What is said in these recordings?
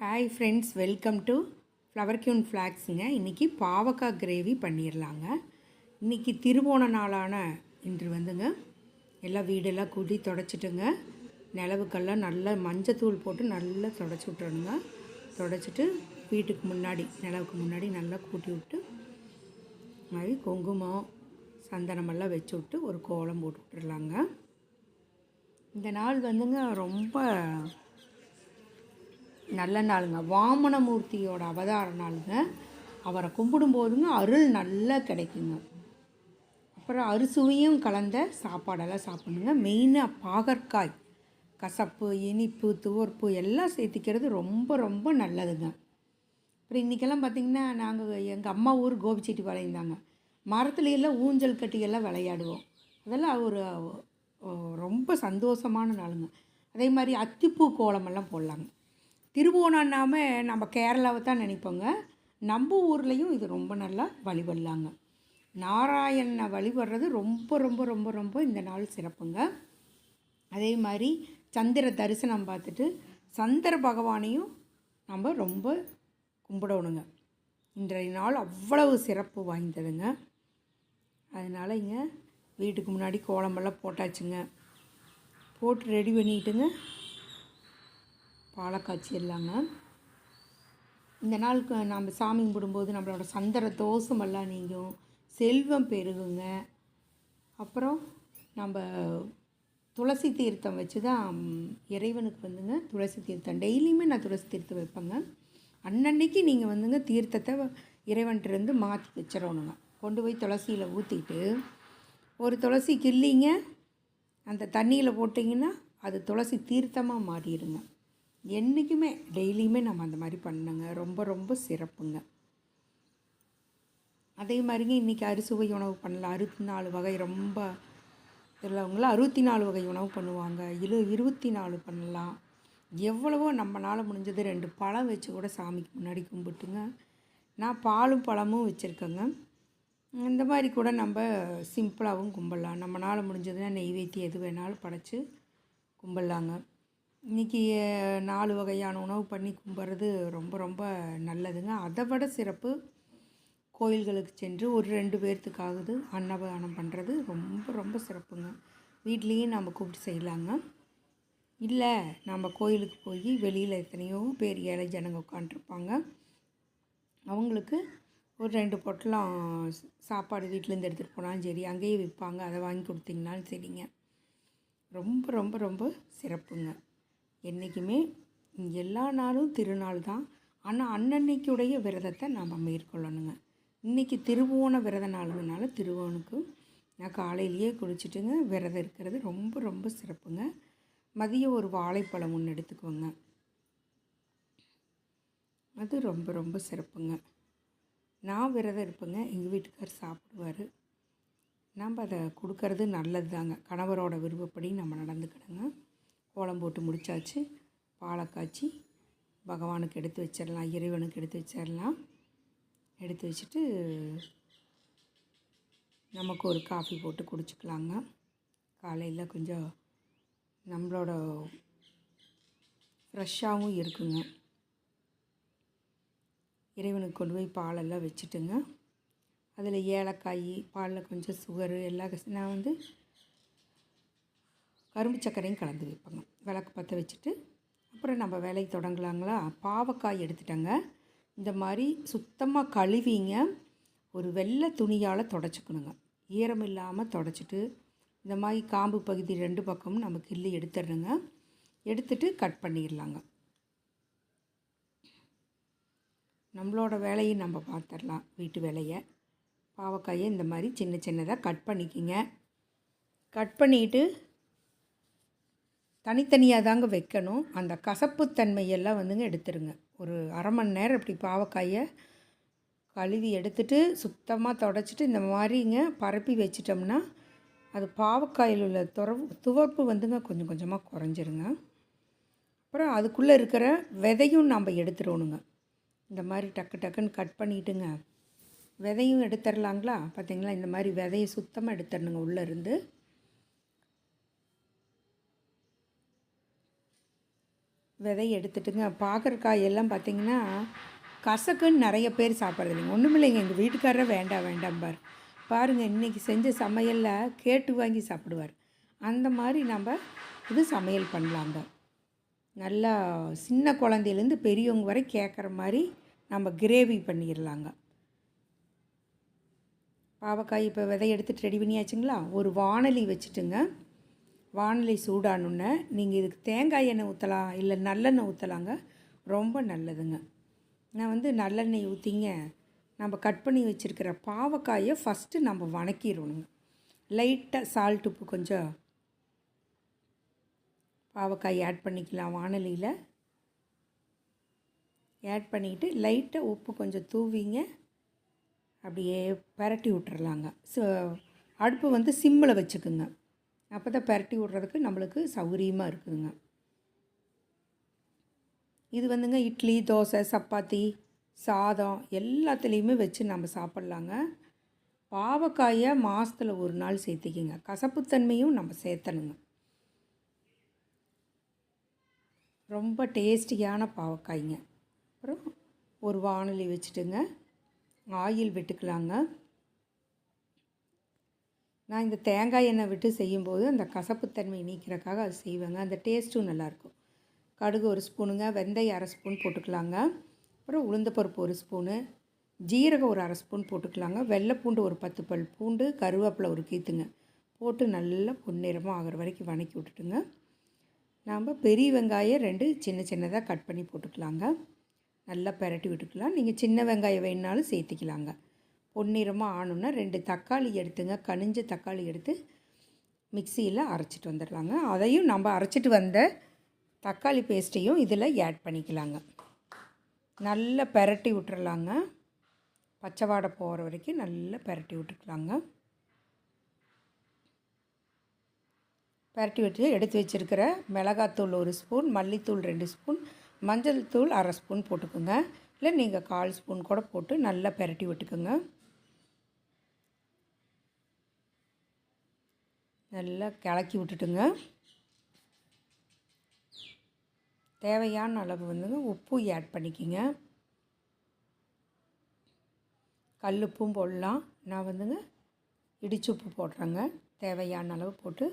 Hi friends welcome to flower queen ஃப்ளாக்ஸுங்க இன்றைக்கி பாவக்காய் gravy பண்ணிடலாங்க இன்றைக்கி திருவோண நாளான இன்று வந்துங்க. எல்லாம் வீடெல்லாம் கூட்டி தொடச்சிட்டுங்க. நிலவுக்கெல்லாம் நல்லா மஞ்சத்தூள் போட்டு நல்லா தொடச்சி விட்டுறணுங்க. தொடச்சிட்டு வீட்டுக்கு முன்னாடி நிலவுக்கு முன்னாடி நல்லா கூட்டி விட்டு மாதிரி குங்குமம் சந்தனமெல்லாம் வச்சு விட்டு ஒரு கோலம் போட்டு விட்டுடலாங்க இந்த நாள் வந்துங்க ரொம்ப நல்ல நாளுங்க. வாமனமூர்த்தியோட அவதார நாளுங்க. அவரை கும்பிடும்போதுங்க அருள் நல்லா கிடைக்குங்க. அப்புறம் அறுசுவையும் கலந்த சாப்பாடெல்லாம் சாப்பிடுங்க மெயினாக பாகற்காய் கசப்பு இனிப்பு துவர்ப்பு எல்லாம் சேர்த்திக்கிறது ரொம்ப ரொம்ப நல்லதுங்க. அப்புறம் இன்றைக்கெல்லாம் பார்த்திங்கன்னா நாங்கள் எங்கள் அம்மா ஊர் கோபிச்செட்டிப்பாளையம் தாங்க. மரத்துலையெல்லாம் ஊஞ்சல் கட்டியெல்லாம் விளையாடுவோம். அதெல்லாம் ஒரு ரொம்ப சந்தோஷமான நாளுங்க. அதே மாதிரி அத்திப்பூ கோலமெல்லாம் போடலாங்க. திருவோணம்னாம நம்ம கேரளாவை தான் நினைப்போங்க. நம்ம ஊர்லேயும் இது ரொம்ப நல்லா வழிபடலாங்க. நாராயணனை வழிபடுறது ரொம்ப ரொம்ப ரொம்ப ரொம்ப இந்த நாள் சிறப்புங்க. அதே மாதிரி சந்திர தரிசனம் பார்த்துட்டு சந்திர பகவானையும் நம்ம ரொம்ப கும்பிடணுங்க. இன்றைய நாள் அவ்வளவு சிறப்பு வாய்ந்ததுங்க. அதனால் இங்கே வீட்டுக்கு முன்னாடி கோலமெல்லாம் போட்டாச்சுங்க. போட்டு ரெடி பண்ணிட்டுங்க. பாலை காய்ச்சிடலாங்க இந்த நாளுக்கு நம்ம சாமி கும்பிடும்போது நம்மளோட சந்திர தோஷமெல்லாம் நீங்கும். செல்வம் பெருகுங்க. அப்புறம் நம்ம துளசி தீர்த்தம் வச்சு தான் இறைவனுக்கு வந்துங்க துளசி தீர்த்தம். டெய்லியுமே நான் துளசி தீர்த்தம் வைப்பேங்க. அன்னன்னைக்கு நீங்கள் வந்துங்க தீர்த்தத்தை இறைவன்கிட்டருந்து மாற்றி வச்சிடணுங்க. கொண்டு போய் துளசியில் ஊற்றிட்டு ஒரு துளசி கிள்ளிங்க அந்த தண்ணியில் போட்டிங்கன்னா அது துளசி தீர்த்தமாக மாறிடுங்க. என்றைக்குமே டெய்லியுமே நம்ம அந்த மாதிரி பண்ணுங்க ரொம்ப ரொம்ப சிறப்புங்க. அதே மாதிரிங்க இன்றைக்கி அறுசுவை உணவு பண்ணலாம். அறுபத்தி நாலு வகை ரொம்ப உள்ளவங்களாம் அறுபத்தி நாலு வகை உணவு பண்ணுவாங்க. இரு இருபத்தி நாலு பண்ணலாம். எவ்வளவோ நம்மளால் முடிஞ்சது ரெண்டு பழம் வச்சு கூட சாமிக்கு முன்னாடி கும்பிட்டுங்க. நான் பாலும் பழமும் வச்சுருக்கேங்க. இந்த மாதிரி கூட நம்ம சிம்பிளாகவும் கும்பிடலாம். நம்மளால் முடிஞ்சதுன்னா நெய்வேத்தி எது வேணாலும் படைச்சி கும்பிடலாங்க. இன்றைக்கி நாலு வகையான உணவு பண்ணி கும்பிட்றது ரொம்ப ரொம்ப நல்லதுங்க. அதை விட சிறப்பு கோயில்களுக்கு சென்று ஒரு ரெண்டு பேர்த்துக்காகுது அன்னதானம் பண்ணுறது ரொம்ப ரொம்ப சிறப்புங்க. வீட்லேயும் நம்ம கூப்பிட்டு செய்யலாங்க. இல்லை நம்ம கோயிலுக்கு போய் வெளியில் எத்தனையோ பேர் ஏழை ஜனங்க உட்காண்ட்ருப்பாங்க அவங்களுக்கு ஒரு ரெண்டு பொட்டலம் சாப்பாடு வீட்டிலேருந்து எடுத்துகிட்டு போனாலும் சரி அங்கேயே விற்பாங்க அதை வாங்கி கொடுத்தீங்கனாலும் சரிங்க. ரொம்ப ரொம்ப ரொம்ப சிறப்புங்க. என்றைக்குமே எல்லா நாளும் திருநாள் தான். ஆனால் அன்னன்னைக்குடைய விரதத்தை நாம் மேற்கொள்ளணுங்க. இன்றைக்கி திருவோண விரத நாளுங்கனால திருவோணுக்கு நான் காலையிலேயே குளிச்சுட்டுங்க விரதம் இருக்கிறது ரொம்ப ரொம்ப சிறப்புங்க. மதியம் ஒரு வாழைப்பழம் ஒன்று எடுத்துக்குவோங்க அது ரொம்ப ரொம்ப சிறப்புங்க. நான் விரதம் இருப்பேங்க எங்கள் வீட்டுக்கார் சாப்பிடுவார். நம்ம அதை கொடுக்கறது நல்லது தாங்க கணவரோட விருப்பப்படி நம்ம நடந்துக்கிடுங்க கோலம் போட்டு முடிச்சாச்சு. பாலை காய்ச்சி பகவானுக்கு எடுத்து வச்சிடலாம் இறைவனுக்கு எடுத்து வச்சிடலாம். எடுத்து வச்சுட்டு நமக்கு ஒரு காஃபி போட்டு குடிச்சிக்கலாங்க. காலையில் கொஞ்சம் நம்மளோட ஃப்ரெஷ்ஷாகவும் இருக்குங்க. இறைவனுக்கு கொண்டு போய் பாலெல்லாம் வச்சுட்டுங்க. அதில் ஏலக்காய் பாலில் கொஞ்சம் சுகரு எல்லா கஸ்- நான் வந்து கரும்பு சர்க்கரையும் கலந்து வைப்பேங்க. விளக்கு பற்ற வச்சுட்டு அப்புறம் நம்ம வேலைக்கு தொடங்கலாங்களா? பாவக்காய் எடுத்துட்டங்க. இந்த மாதிரி சுத்தமாக கழுவிங்க. ஒரு வெள்ளை துணியால் தொடச்சிக்கணுங்க. ஈரம் இல்லாமல் தொடச்சிட்டு இந்த மாதிரி காம்பு பகுதி ரெண்டு பக்கமும் நம்ம கிள்ளி எடுத்துடுறோங்க. எடுத்துட்டு கட் பண்ணிடலாங்க. நம்மளோட வேலையை நம்ம பார்த்துடலாம் வீட்டு வேலையை. பாவக்காயை இந்த மாதிரி சின்ன சின்னதாக கட் பண்ணிக்கிங்க. கட் பண்ணிட்டு தனித்தனியாக தாங்க வைக்கணும். அந்த கசப்புத்தன்மையெல்லாம் வந்துங்க எடுத்துருங்க. ஒரு அரை மணி நேரம் இப்படி பாவக்காயை கழுவி எடுத்துட்டு சுத்தமாக தொடச்சிட்டு இந்த மாதிரிங்க பரப்பி வச்சிட்டோம்னா அது பாவக்காயில் உள்ள துறவு துவர்ப்பு வந்துங்க கொஞ்சம் கொஞ்சமாக குறைஞ்சிருங்க. அப்புறம் அதுக்குள்ளே இருக்கிற விதையும் நம்ம எடுத்துடணுங்க. இந்த மாதிரி டக்கு டக்குன்னு கட் பண்ணிட்டுங்க. விதையும் எடுத்துடலாங்களா? பார்த்தீங்களா இந்த மாதிரி விதையை சுத்தமாக எடுத்துடணுங்க உள்ளேருந்து விதை எடுத்துட்டுங்க. பாகற்காய் எல்லாம் பார்த்தீங்கன்னா கசக்குன்னு நிறைய பேர் சாப்பிட்றது இல்லைங்க ஒன்றும் இல்லைங்க எங்கள் வீட்டுக்காரரை வேண்டாம் வேண்டாம் பார். பாருங்கள் இன்றைக்கி செஞ்ச சமையலில் கேட்டு வாங்கி சாப்பிடுவார். அந்த மாதிரி நம்ம இது சமையல் பண்ணலாங்க நல்லா சின்ன குழந்தையிலேருந்து பெரியவங்க வரை கேட்குற மாதிரி நம்ம கிரேவி பண்ணிடலாங்க பாவக்காய் இப்போ விதை எடுத்துட்டு ரெடி பண்ணியாச்சுங்களா? ஒரு வானலி வச்சுட்டுங்க. வானிலை சூடானுன்னே நீங்கள் இதுக்கு தேங்காய் எண்ணெய் ஊற்றலாம் இல்லை நல்லெண்ணெய் ஊற்றலாங்க ரொம்ப நல்லதுங்க. நான் வந்து நல்லெண்ணெய் ஊற்றிங்க நம்ம கட் பண்ணி வச்சுருக்கிற பாவக்காயை ஃபஸ்ட்டு நம்ம வணக்கிடணுங்க. லைட்டாக சால்ட் உப்பு கொஞ்சம் பாவக்காய் ஆட் பண்ணிக்கலாம் வானலியில். ஆட் பண்ணிக்கிட்டு லைட்டாக உப்பு கொஞ்சம் தூவிங்க அப்படியே பரட்டி விட்டுறலாங்க. ஸோ அடுப்பு வந்து சிம்மில் வச்சுக்குங்க. அப்போ தான் பரட்டி விட்றதுக்கு நம்மளுக்கு சௌகரியமாக இருக்குதுங்க. இது வந்துங்க இட்லி தோசை சப்பாத்தி சாதம் எல்லாத்துலேயுமே வச்சு நம்ம சாப்பிட்லாங்க. பாவக்காயை மாதத்தில் ஒரு நாள் சேர்த்துக்கிங்க. கசப்புத்தன்மையும் நம்ம சேர்த்தணுங்க. ரொம்ப டேஸ்டியான பாவக்காய்ங்க. அப்புறம் ஒரு வானொலி வச்சுட்டுங்க. ஆயில் விட்டுக்கலாங்க. நான் இந்த தேங்காய் எண்ணெய் விட்டு செய்யும்போது அந்த கசப்புத்தன்மை நீக்கிறக்காக அது செய்வேங்க. அந்த டேஸ்ட்டும் நல்லாயிருக்கும். கடுகு ஒரு ஸ்பூனுங்க வெந்தயம் அரை ஸ்பூன் போட்டுக்கலாங்க. அப்புறம் உளுந்தப்பருப்பு ஒரு ஸ்பூனு ஜீரகம் ஒரு அரை ஸ்பூன் போட்டுக்கலாங்க. வெள்ளைப்பூண்டு ஒரு பத்து பல் பூண்டு கருவேப்பிலை ஒரு கீத்துங்க போட்டு நல்லா பொன்னிறமாக ஆகிற வரைக்கும் வணக்கி விட்டுட்டுங்க. நாம் பெரிய வெங்காயம் ரெண்டு சின்ன சின்னதாக கட் பண்ணி போட்டுக்கலாங்க. நல்லா பெரட்டி விட்டுக்கலாம். நீங்கள் சின்ன வெங்காயம் வேணுனாலும் சேர்த்துக்கலாங்க. பொன்னிறமாக ஆணுன்னா ரெண்டு தக்காளி எடுத்துங்க. கனிஞ்ச தக்காளி எடுத்து மிக்சியில் அரைச்சிட்டு வந்துடலாங்க. அதையும் நம்ம அரைச்சிட்டு வந்த தக்காளி பேஸ்ட்டையும் இதில் ஆட் பண்ணிக்கலாங்க. நல்லா பெரட்டி விட்டுறலாங்க. பச்சை வாடை போகிற வரைக்கும் நல்லா பெரட்டி விட்டுக்கலாங்க. பெரட்டி விட்டு எடுத்து வச்சுருக்கிற மிளகாத்தூள் ஒரு ஸ்பூன் மல்லித்தூள் ரெண்டு ஸ்பூன் மஞ்சள் தூள் அரை ஸ்பூன் போட்டுக்கோங்க. இல்லை நீங்கள் கால் ஸ்பூன் கூட போட்டு நல்லா பெரட்டி விட்டுக்கோங்க. நல்லா கிளக்கி விட்டுட்டுங்க. தேவையான அளவு வந்துங்க உப்பு ஆட் பண்ணிக்கிங்க. கல்லுப்பும் போடலாம். நான் வந்துங்க இடிச்சு உப்பு போடுறேங்க. தேவையான அளவு போட்டு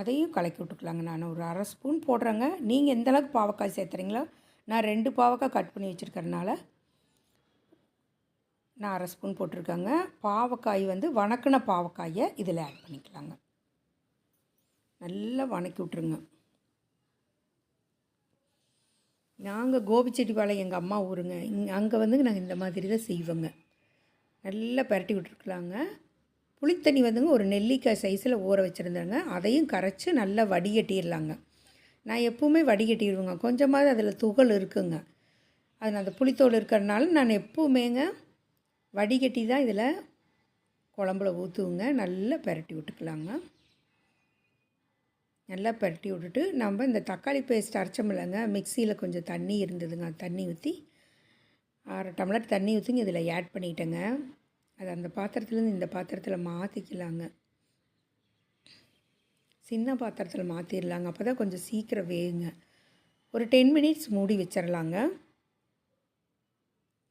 அதையும் கலக்கி விட்டுக்கலாங்க. நான் ஒரு அரை ஸ்பூன் போடுறேங்க. நீங்கள் எந்த அளவுக்கு பாவக்காய் சேர்த்துறீங்களோ நான் ரெண்டு பாவக்காய் கட் பண்ணி வச்சுருக்கறனால நான் அரை ஸ்பூன் போட்டிருக்கேங்க. பாவக்காய் வந்து வணக்கின பாவக்காயை இதில் ஆட் பண்ணிக்கலாங்க. நல்லா வணக்கி விட்ருங்க நாங்கள் கோபிச்செட்டிப்பாளையம் எங்கள் அம்மா ஊருங்க. இங்கே அங்கே வந்து நாங்கள் இந்த மாதிரி தான் செய்வோங்க. நல்லா பரட்டி விட்ருக்கலாங்க புளித்தண்ணி வந்துங்க ஒரு நெல்லிக்காய் சைஸில் ஊற வச்சுருந்தாங்க. அதையும் கரைச்சி நல்லா வடிகட்டிடலாங்க நான் எப்போவுமே வடிகட்டிடுவேங்க கொஞ்சமாவது அதில் துகள் இருக்குங்க. அது அந்த புளித்தோல் இருக்கிறனால நான் எப்போவுமேங்க வடிகட்டி தான் இதில் குழம்புல ஊற்றுவோங்க நல்லா பெரட்டி விட்டுக்கலாங்க. நல்லா பரட்டி விட்டுட்டு நம்ம இந்த தக்காளி பேஸ்ட் அரைச்சமில்லைங்க மிக்சியில் கொஞ்சம் தண்ணி இருந்ததுங்க. தண்ணி ஊற்றி அரை டம்ளர் தண்ணி ஊற்றிங்க இதில் ஆட் பண்ணிட்டேங்க. அது அந்த பாத்திரத்துலேருந்து இந்த பாத்திரத்தில் மாற்றிக்கலாங்க சின்ன பாத்திரத்தில் மாற்றிடலாங்க அப்போ தான் கொஞ்சம் சீக்கிரம் வேகுங்க. ஒரு டென் மினிட்ஸ் மூடி வச்சிடலாங்க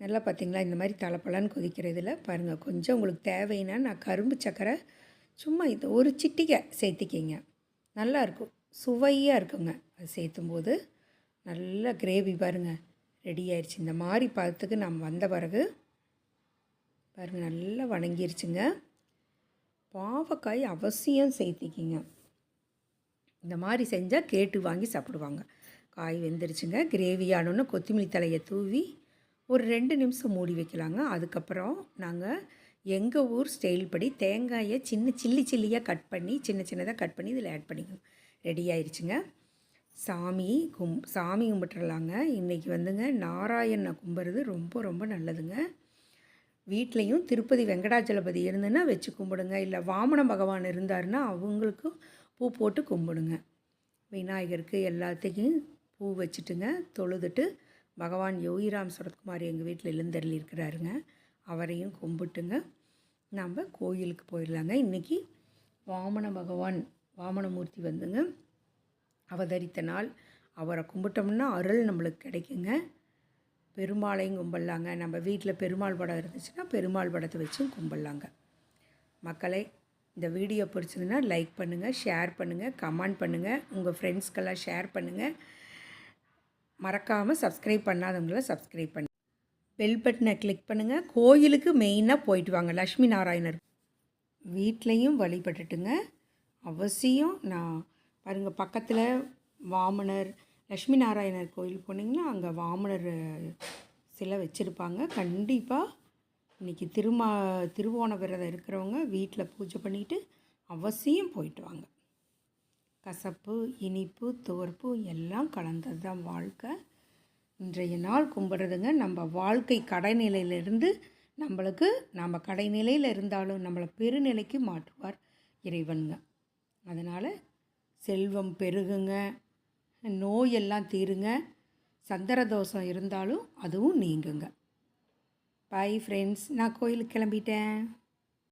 நல்லா பார்த்திங்களா இந்த மாதிரி தலைப்பழன்னு கொதிக்கிறதுல பாருங்கள் கொஞ்சம் உங்களுக்கு தேவைன்னா நான் கரும்பு சக்கரை சும்மா இது ஒரு சிட்டிகை சேர்த்திக்கிங்க. நல்லா இருக்கும் சுவையாக இருக்குங்க. அது சேர்த்தும்போது நல்ல கிரேவி பாருங்கள் ரெடி ஆயிடுச்சு இந்த மாதிரி பதத்துக்கு நம்ம வந்த பிறகு பாருங்கள் நல்லா வணங்கிருச்சுங்க. பாவக்காய் அவசியம் சேர்த்திக்கிங்க. இந்த மாதிரி செஞ்சால் கேட்டு வாங்கி சாப்பிடுவாங்க. காய் வெந்துருச்சுங்க. கிரேவி ஆனோன்னு கொத்தமல்லி தலையை தூவி ஒரு ரெண்டு நிமிஷம் மூடி வைக்கலாங்க. அதுக்கப்புறம் நாங்கள் எங்கள் ஊர் ஸ்டைல் படி தேங்காயை சின்ன சில்லி சில்லியாக கட் பண்ணி சின்ன சின்னதாக கட் பண்ணி இதில் ஆட் பண்ணிக்கணும் ரெடி ஆயிடுச்சுங்க சாமி கும் சாமி கும்பிட்டுறலாங்க. இன்றைக்கி வந்துங்க நாராயணனை கும்புறது ரொம்ப ரொம்ப நல்லதுங்க. வீட்லேயும் திருப்பதி வெங்கடாச்சலபதி இருந்துன்னா வச்சு கும்பிடுங்க. இல்லை வாமன பகவான் இருந்தாருன்னா அவங்களுக்கும் பூ போட்டு கும்பிடுங்க. விநாயகருக்கு எல்லாத்துக்கும் பூ வச்சுட்டுங்க தொழுதுட்டு பகவான் யோகிராம் சரத்குமார் எங்கள் வீட்டில் எழுந்தருளி இருக்கிறாருங்க அவரையும் கும்பிட்டுங்க. நம்ம கோயிலுக்கு போயிடலாங்க. இன்றைக்கி வாமன பகவான் வாமனமூர்த்தி வந்துங்க. அவதரித்த நாள். அவரை கும்பிட்டோம்னா அருள் நம்மளுக்கு கிடைக்குங்க. பெருமாளையும் கும்பிட்லாங்க. நம்ம வீட்டில் பெருமாள் படம் இருந்துச்சுன்னா பெருமாள் படத்தை வச்சும் கும்பிட்லாங்க. மக்களை இந்த வீடியோ பிடிச்சதுன்னா லைக் பண்ணுங்கள் ஷேர் பண்ணுங்கள் கமெண்ட் பண்ணுங்கள் உங்கள் ஃப்ரெண்ட்ஸ்க்கெல்லாம் ஷேர் பண்ணுங்கள் மறக்காமல் சப்ஸ்கிரைப் பண்ணாதவங்கள சப்ஸ்கிரைப் பண்ணுங்கள் பெல் பட்டனை கிளிக் பண்ணுங்கள் கோயிலுக்கு மெயினாக போயிட்டு வாங்க. லக்ஷ்மி நாராயணர். வீட்லேயும் வழிபட்டுட்டுங்க. அவசியம் நான் பாருங்கள் பக்கத்தில் வாமனர் லக்ஷ்மி நாராயணர் கோயில் போனீங்கன்னா அங்கே வாமனர் சிலை வச்சுருப்பாங்க. கண்டிப்பாக இன்றைக்கி திருமா திருவோண விரதம் இருக்கிறவங்க வீட்டில் பூஜை பண்ணிவிட்டு அவசியம் போயிட்டு வாங்க. கசப்பு இனிப்பு துவர்ப்பு எல்லாம் கலந்தது தான் வாழ்க்கை. இன்றைய நாள் கும்பிட்றதுங்க. நம்ம வாழ்க்கை கடைநிலையிலிருந்து நம்மளுக்கு நம்ம கடைநிலையில் இருந்தாலும் நம்மளை பெருநிலைக்கு மாற்றுவார் இறைவனுங்க. அதனால் செல்வம் பெருகுங்க. நோயெல்லாம் தீருங்க. சந்தர தோஷம் இருந்தாலும் அதுவும் நீங்குங்க. பாய் ஃப்ரெண்ட்ஸ் நான் கோயிலுக்கு கிளம்பிட்டேன்.